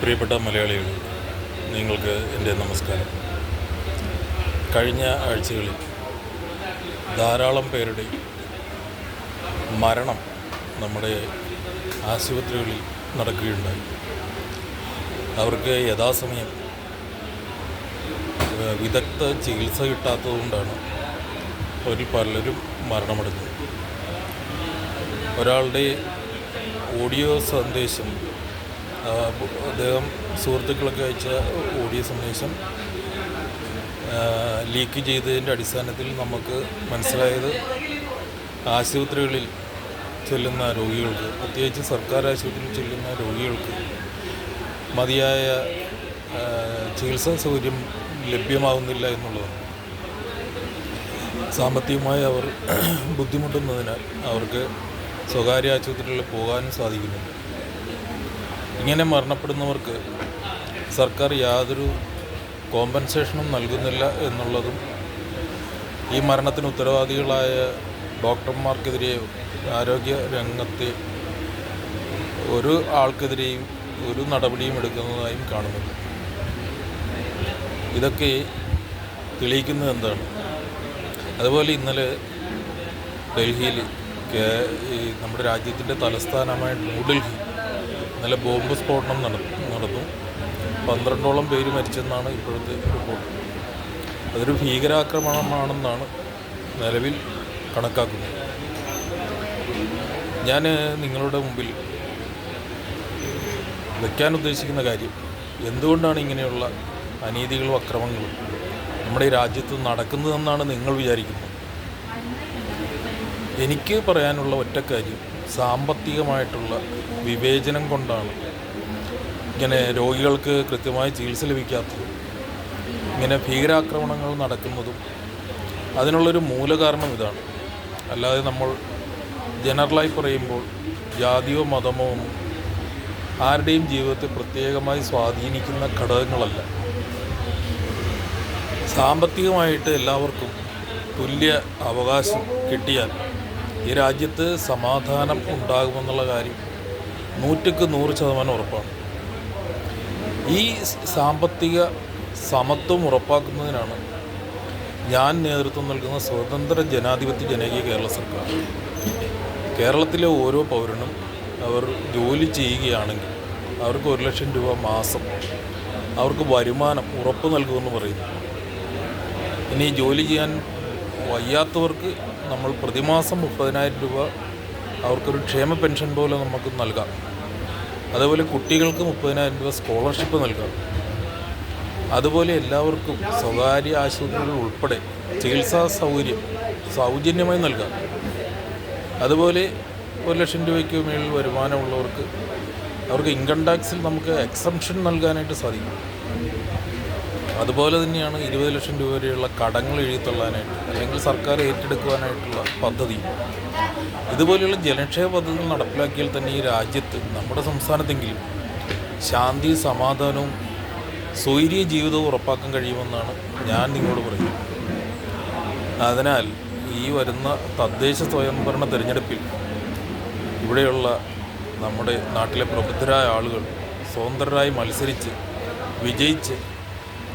പ്രിയപ്പെട്ട മലയാളികൾ നിങ്ങൾക്ക് എന്റെ നമസ്കാരം. കഴിഞ്ഞ ആഴ്ചകളിൽ ധാരാളം പേരുടെ മരണം നമ്മുടെ ആശുപത്രികളിൽ നടക്കുകയുണ്ടായി. അവർക്ക് യഥാസമയം വിദഗ്ധ ചികിത്സ കിട്ടാത്തതുകൊണ്ടാണ് ഒരു പലരും മരണമടഞ്ഞത്. ഒരാളുടെ ഓഡിയോ സന്ദേശം അദ്ദേഹം സുഹൃത്തുക്കളൊക്കെ അയച്ച ഓഡിയോ സന്ദേശം ലീക്ക് ചെയ്തതിന്റെ അടിസ്ഥാനത്തിൽ നമുക്ക് മനസ്സിലായത് ആശുപത്രികളിൽ ചെല്ലുന്ന രോഗികൾക്ക് പ്രത്യേകിച്ച് സർക്കാർ ആശുപത്രിയിൽ ചെല്ലുന്ന രോഗികൾക്ക് മതിയായ ചികിത്സാ സൗകര്യം ലഭ്യമാകുന്നില്ല എന്നുള്ളതാണ്. സാമ്പത്തികമായി അവർ ബുദ്ധിമുട്ടുന്നതിനാൽ അവർക്ക് സ്വകാര്യ ആശുപത്രികളിൽ പോകാനും സാധിക്കുന്നില്ല ഇങ്ങനെ മരണപ്പെടുന്നവർക്ക് സർക്കാർ യാതൊരു കോമ്പൻസേഷനും നൽകുന്നില്ല എന്നുള്ളതും ഈ മരണത്തിന് ഉത്തരവാദികളായ ഡോക്ടർമാർക്കെതിരെ ആരോഗ്യ രംഗത്തെ ഒരു ആൾക്കെതിരെയും ഒരു നടപടിയും എടുക്കുന്നതായും കാണുന്നില്ല ഇതൊക്കെ തെളിയിക്കുന്നത് എന്താണ്? അതുപോലെ ഇന്നലെ ഡൽഹിയിൽ നമ്മുടെ രാജ്യത്തിന്റെ തലസ്ഥാനമായ ന്യൂഡൽഹി ഇന്നലെ ബോംബ് സ്ഫോടനം നട നടന്നു. പന്ത്രണ്ടോളം പേര് മരിച്ചെന്നാണ് ഇപ്പോഴത്തെ റിപ്പോർട്ട്. അതൊരു ഭീകരാക്രമണമാണെന്നാണ് നിലവിൽ കണക്കാക്കുന്നത്. ഞാൻ നിങ്ങളുടെ മുമ്പിൽ വയ്ക്കാൻ ഉദ്ദേശിക്കുന്ന കാര്യം എന്തുകൊണ്ടാണ് ഇങ്ങനെയുള്ള അനീതികളും അക്രമങ്ങളും നമ്മുടെ ഈ രാജ്യത്ത് നടക്കുന്നതെന്നാണ് നിങ്ങൾ വിചാരിക്കുന്നത്? എനിക്ക് പറയാനുള്ള ഒറ്റ കാര്യം സാമ്പത്തികമായിട്ടുള്ള വിവേചനം കൊണ്ടാണ് ഇങ്ങനെ രോഗികൾക്ക് കൃത്യമായി ചികിത്സ ലഭിക്കാത്തതും. ഇങ്ങനെ ഭീകരാക്രമണങ്ങൾ നടക്കുന്നതും അതിനുള്ളൊരു മൂലകാരണം ഇതാണ്. അല്ലാതെ നമ്മൾ ജനറലായി പറയുമ്പോൾ ജാതിയോ മതമോ ആരുടെയും ജീവിതത്തെ പ്രത്യേകമായി സ്വാധീനിക്കുന്ന ഘടകങ്ങളല്ല. സാമ്പത്തികമായിട്ട് എല്ലാവർക്കും തുല്യ അവകാശം കിട്ടിയാൽ ഈ രാജ്യത്ത് സമാധാനം ഉണ്ടാകുമെന്നുള്ള കാര്യം നൂറ്റക്ക് നൂറ് ശതമാനം ഉറപ്പാണ്. ഈ സാമ്പത്തിക സമത്വം ഉറപ്പാക്കുന്നതിനാണ് ഞാൻ നേതൃത്വം നൽകുന്ന സ്വതന്ത്ര ജനാധിപത്യ ജനകീയ കേരള സർക്കാർ. കേരളത്തിലെ ഓരോ പൗരനും അവർ ജോലി ചെയ്യുകയാണെങ്കിൽ അവർക്ക് ഒരു ലക്ഷം രൂപ മാസം അവർക്ക് വരുമാനം ഉറപ്പ് നൽകുമെന്ന് പറയുന്നു. ഇനി ജോലി ചെയ്യാൻ വയ്യാത്തവർക്ക് നമ്മൾ പ്രതിമാസം മുപ്പതിനായിരം രൂപ അവർക്കൊരു ക്ഷേമ പെൻഷൻ പോലെ നമുക്ക് നൽകാം. അതേപോലെ കുട്ടികൾക്ക് മുപ്പതിനായിരം രൂപ സ്കോളർഷിപ്പ് നൽകാം. അതുപോലെ എല്ലാവർക്കും സ്വകാര്യ ആശുപത്രികൾ ഉൾപ്പെടെ ചികിത്സാ സൗകര്യം സൗജന്യമായി നൽകാം. അതുപോലെ ഒരു ലക്ഷം രൂപയ്ക്ക് മേളിൽ വരുമാനമുള്ളവർക്ക് അവർക്ക് ഇൻകം ടാക്സിൽ നമുക്ക് എക്സംഷൻ നൽകാനായിട്ട് സാധിക്കും. അതുപോലെ തന്നെയാണ് ഇരുപത് ലക്ഷം രൂപ വരെയുള്ള കടങ്ങൾ എഴുതിത്തള്ളാനായിട്ട് അല്ലെങ്കിൽ സർക്കാർ ഏറ്റെടുക്കുവാനായിട്ടുള്ള പദ്ധതി. ഇതുപോലെയുള്ള ജലക്ഷയ പദ്ധതികൾ നടപ്പിലാക്കിയാൽ തന്നെ ഈ രാജ്യത്ത് നമ്മുടെ സംസ്ഥാനത്തെങ്കിലും ശാന്തി സമാധാനവും സ്വൈര്യ ജീവിതവും ഉറപ്പാക്കാൻ കഴിയുമെന്നാണ് ഞാൻ നിങ്ങളോട് പറയുന്നത്. അതിനാൽ ഈ വരുന്ന തദ്ദേശ സ്വയംഭരണ തിരഞ്ഞെടുപ്പിൽ ഇവിടെയുള്ള നമ്മുടെ നാട്ടിലെ പ്രബുദ്ധരായ ആളുകൾ സ്വതന്ത്രരായി മത്സരിച്ച് വിജയിച്ച്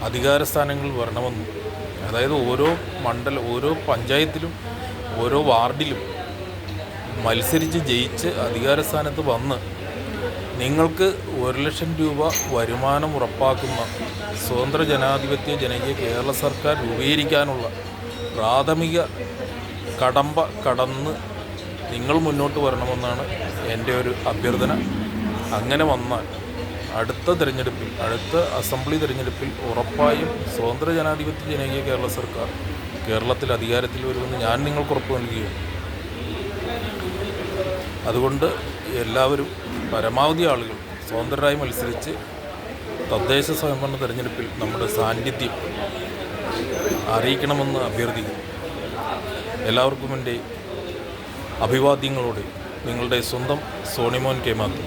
അധികാര സ്ഥാനങ്ങളിൽ വരണമെന്നും അതായത് ഓരോ മണ്ഡല ഓരോ പഞ്ചായത്തിലും ഓരോ വാർഡിലും മത്സരിച്ച് ജയിച്ച് അധികാരസ്ഥാനത്ത് വന്ന് നിങ്ങൾക്ക് ഒരു ലക്ഷം രൂപ വരുമാനം ഉറപ്പാക്കുന്ന സ്വതന്ത്ര ജനാധിപത്യ ജനകീയ കേരള സർക്കാർ രൂപീകരിക്കാനുള്ള പ്രാഥമിക കടമ്പ കടന്ന് നിങ്ങൾ മുന്നോട്ട് വരണമെന്നാണ് എന്റെ ഒരു അഭ്യർത്ഥന. അങ്ങനെ വന്നാൽ അടുത്ത തിരഞ്ഞെടുപ്പിൽ അടുത്ത അസംബ്ലി തിരഞ്ഞെടുപ്പിൽ ഉറപ്പായും സ്വതന്ത്ര ജനാധിപത്യ ജനകീയ കേരള സർക്കാർ കേരളത്തിൽ അധികാരത്തിൽ വരുമെന്ന് ഞാൻ നിങ്ങൾക്ക് ഉറപ്പ് നൽകുകയാണ്. അതുകൊണ്ട് എല്ലാവരും പരമാവധി ആളുകൾ സ്വതന്ത്രരായി മത്സരിച്ച് തദ്ദേശ സ്വയംഭരണ തെരഞ്ഞെടുപ്പിൽ നമ്മുടെ സാന്നിധ്യം അറിയിക്കണമെന്ന് അഭ്യർത്ഥിക്കുന്നു. എല്ലാവർക്കും എന്റെ അഭിവാദ്യങ്ങളോടെ നിങ്ങളുടെ സ്വന്തം സോണിമോൻ കെ മാത്യു.